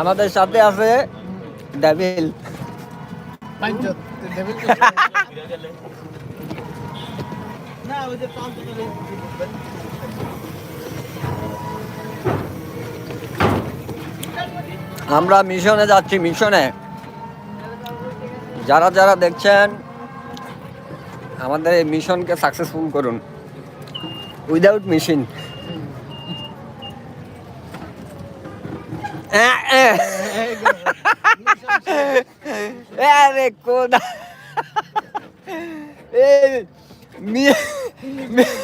আমাদের সাথে আছে ডেভিল। আমরা মিশনে যাচ্ছি, মিশনে। যারা যারা দেখছেন, আমাদের এই মিশনকে সাকসেসফুল করুন। উইদাউট মেশিন আরে কোদা এই মি- মি-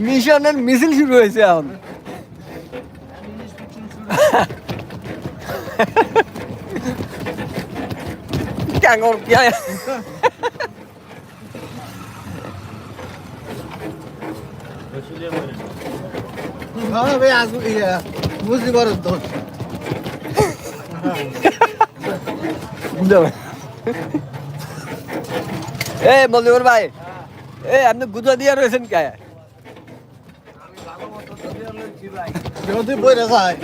মিশনের মিছিল শুরু হয়েছে এখন ক্যাঙ্গর क्या है হ্যাঁ ভাই বুঝতে পারো তো। এ মজিবুর ভাই এ আপনি গুজা দিয়ে রয়েছেন কে? যদি বইরা যায়।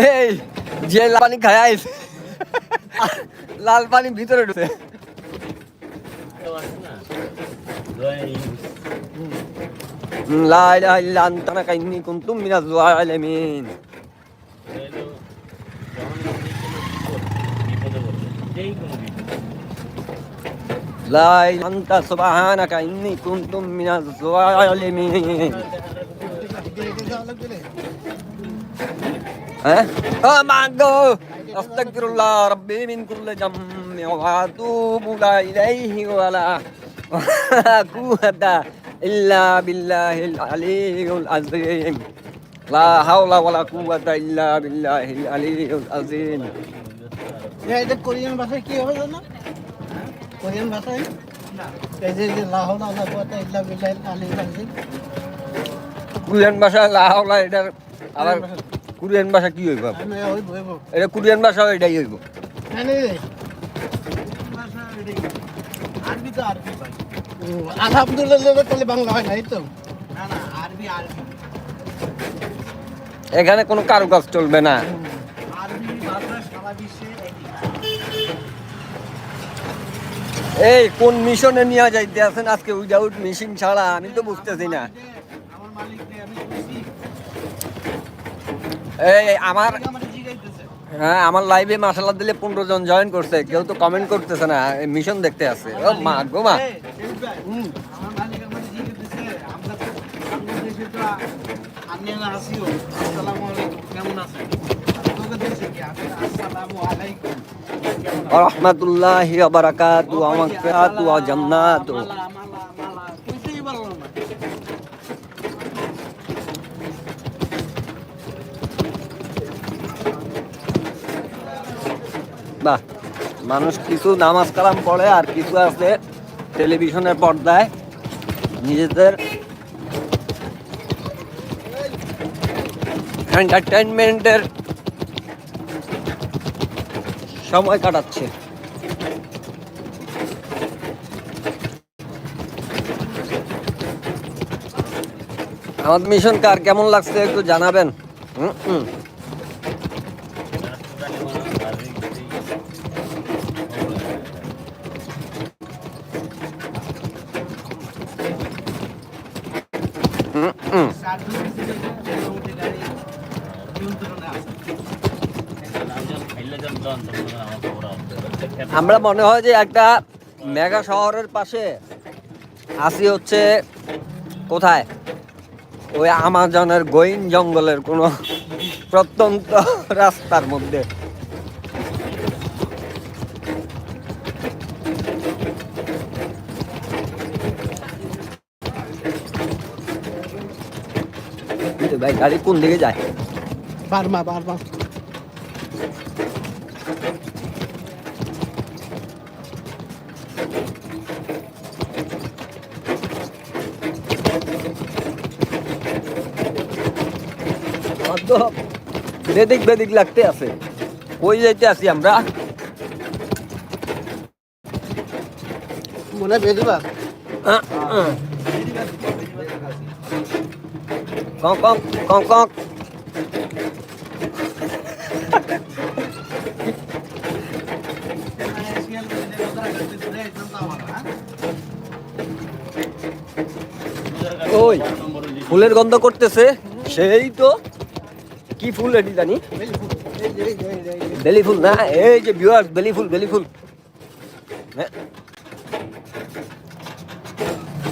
এই, যে লাল পানি খায় আইস, লাল পানি ভিতরে ঢুকে। লা ইলাহা ইল্লা আনতা নাকা ইন্নী কুনতুম মিনাজ জালিমিন ইলাহা আনতা সুবহানাকা ইন্নী কুনতুম মিনাজ জালিমিন হ্যাঁ মাগো আস্তাগফিরুল্লাহ রাব্বি মিন কুল্লি জামমি ওয়া আতুবু ইলাইহি ওয়া লা কুওয়াতা ইল্লা বিল্লাহিল আলিয়্যিল আযীম লা হাওলা ওয়া লা কুওয়াতা ইল্লা বিল্লাহিল আলিয়্যিল আযীম এটা কোরিয়ান ভাষায় কি হবে জানো? কোরিয়ান ভাষায়? এই যে লা হাওলা ওয়া লা কুওয়াতা ইল্লা বিল্লাহিল আলিয়্যিল আযীম। কোরিয়ান ভাষা লা হাওলা এটার আবার কোরিয়ান ভাষা কি হইব? ওই বইব এটা কোরিয়ান ভাষা এটাই হইব। আলহামদুলিল্লাহ তাহলে বাংলা হয় নাই তো। এখানে কোনো কারুকাজ চলবে না। এই কোন মিশনে নিয়ে যাইতে আছেন? আজকে উইদাউট মেশিন ছাড়া আমি তো বুঝতেছি না আমার মালিক আমি খুশি এই আমার হ্যাঁ আমার লাইভে মাসাল্লাহ দিলে পনেরো জন জয়েন করছে। কেউ তো কমেন্ট করতেছে না মিশন দেখতে আছে ও মা গো মা। হুম আমার মালিক আমার জিগাইতেছে আমরা তো বাংলাদেশে তো আমি না আসিও আসসালামু আলাইকুম কেমন আছেন তোকে দেশে কি আমি আসসালামু আলাইকুম রহমতুল্লাহি বারাকাতু আমাকাতু জান্নাতু মালা মালা মালা কইতেই পারলাম না বাহ, মানুষ কিছু নামাজ কালাম পড়ে আর কিছু আছে টেলিভিশনের পর্দায়। নিজেদের এন্টারটেনমেন্টের সময় কাটাচ্ছে। আমাদের মিশন কার? কেমন লাগছে একটু জানাবেন? হুম হুম। আমরা মনে হয় যে একটা মেগা শহরের পাশে আসি হচ্ছে কোথায়? ওই আমাজনের গোইন জঙ্গলের কোনো প্রত্যন্ত রাস্তার মধ্যে। ভাই গাড়ি কোন দিকে যায়? বারমা বারমা। আমার তো বেদিক বেদিক লাগতে আছে। কই যাইতে আছি আমরা? মনে হয় বেদিবার আহ, আহ। কক কক কক কক ওই, ফুলের গন্ধ করতেছে, সেই তো। কি ফুল এটি জানি? বেলি ফুল না, এই যে বিয়ার বেলি ফুল বেলি ফুল। হ্যাঁ।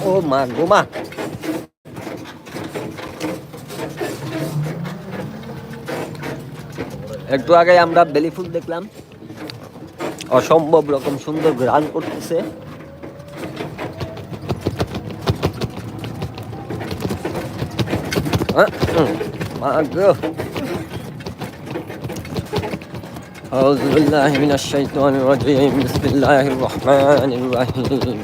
ও মা, গো মা। একটু আগে আমরা বেলি ফুল দেখলাম অসম্ভব রকম সুন্দর গ্রান করতেছে আহ, উম, মা গো أعوذ بالله من الشيطان الرجيم بسم الله الرحمن الرحيم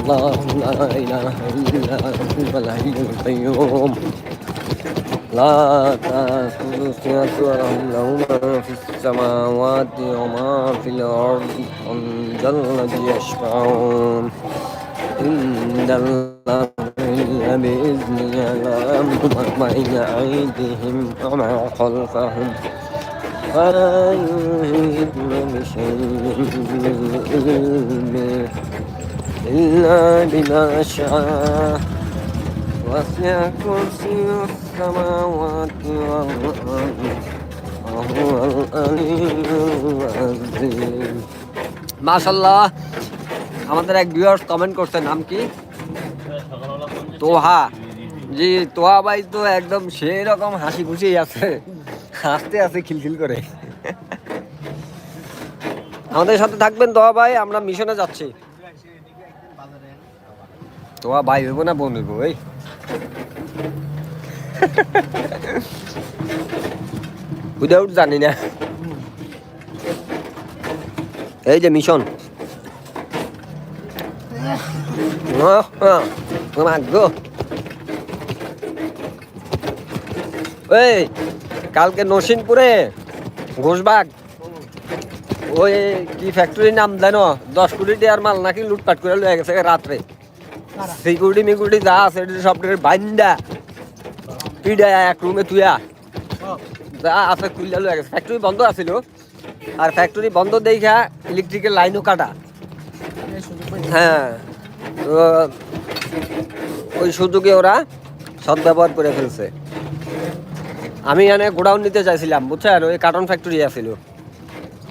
الله لا إله إلا هو الحي القيوم لا تأخذ سنة له ما في السماوات وما في الأرض ذا الذي يشفعون. عند الله يعلم ما بين أيديهم وما خلفهم. ولا يحيطون بشيء من علمه إلا بما شاء. وسع كرسي السماوات والأرض وهو العلي العظيم ما شاء الله আমাদের এক ভিউয়ার্স কমেন্ট করছে নাম কি তোহা জি তোহা ভাই তো একদম সেই রকম হাসি খুশি আছে হাসতে আছে খিলখিল করে আমাদের সাথে থাকবেন তোহা ভাই আমরা মিশনে যাচ্ছি তোহা ভাই হইব না বোন হইব এই উইদাউট জানি না। এই যে মিশন। গো। এই, কালকে নসিনপুরে ঘোষবাগ। ওই কি ফ্যাক্টরির নাম জানো? দশ কোটি টাকার মাল নাকি লুটপাট করে লয়ে গেছে রাত্রে। সিকিউরিটি মিকিউরিটি যা আছে সব বাইন্দা। পিডা এক রুমে তুইয়া যা আছে খুললে লয়ে গেছে। ফ্যাক্টরি বন্ধ আছিল। আর ফ্যাক্টরি বন্ধ দেখা ইলেকট্রিকের লাইনও কাটা। হ্যাঁ। তো ওই সুযোগে ওরা সদ্ব্যবহার করে ফেলছে। আমি এখানে গোডাউন নিতে চাইছিলাম বুঝছেন ওই কার্টন ফ্যাক্টরি আছিল।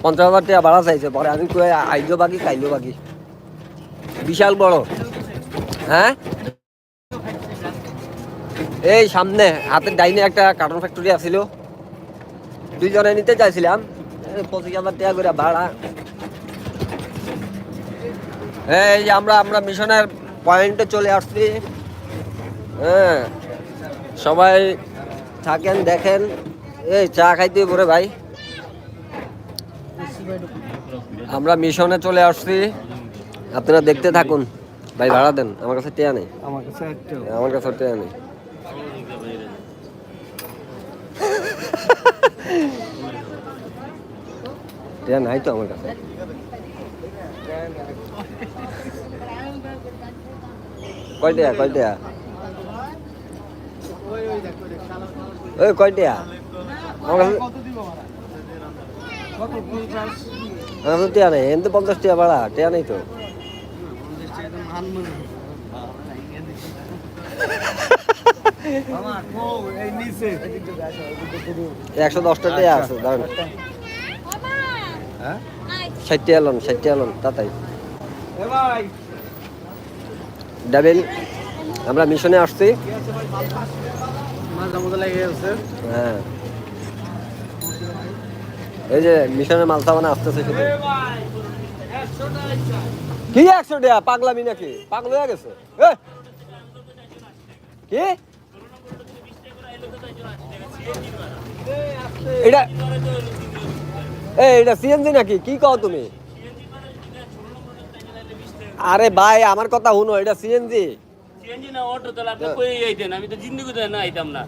পঞ্চাশ হাজার টাকা ভাড়া চাইছে। পরে আমি কই আইজো বাকি খাইলো বাকি বিশাল বড়। হ্যাঁ? এই সামনে হাতের ডাইনে একটা কার্টন ফ্যাক্টরি আছিল। দুইজনে নিতে চাইছিলাম। পঁচিশ হাজার টাকা করে ভাড়া। এই আমরা আমরা মিশনের পয়েন্টে চলে আসছি। হ্যাঁ সবাই থাকেন, দেখেন। এই চা খাইতে পরে ভাই। আমরা মিশনে চলে আসছি। আপনারা দেখতে থাকুন। ভাই ভাড়া দেন আমার কাছে টেয়া নেই। আমার কাছে একটা আমার কাছে টেয়া নেই। টেয়া নাই তো আমার কাছে। কয় টেয়া কয় টেয়া? ওই কয় টেয়া? আমার কাছে কত দিব ভাড়া কত পঞ্চাশ আমার কাছে টেয়া নেই এমনি পঞ্চাশ টিয়া ভাড়া টেয়া নেই তো পঞ্চাশ টাকা তো মান মনে আমার ও এই নিচে একশো দশটা টেয়া আছে দাঁড়ান হ্যাঁ? তাতাই আমরা মিশনে আসছি। হ্যাঁ। এই যে মিশনের মালসা মানে আসতেছে শুধু। কি একশো টাকা পাগলামি নাকি? পাগল হয়ে গেছে। এ! কি? এটা এ এটা সিএনজি নাকি? কি কও তুমি? আরে ভাই আমার কথা শুনো এটা সিএনজি সিএনজি না অটো তাহলে আপনি কই আইতেন? আমি তো জিন্দিগিতে না আইতাম না।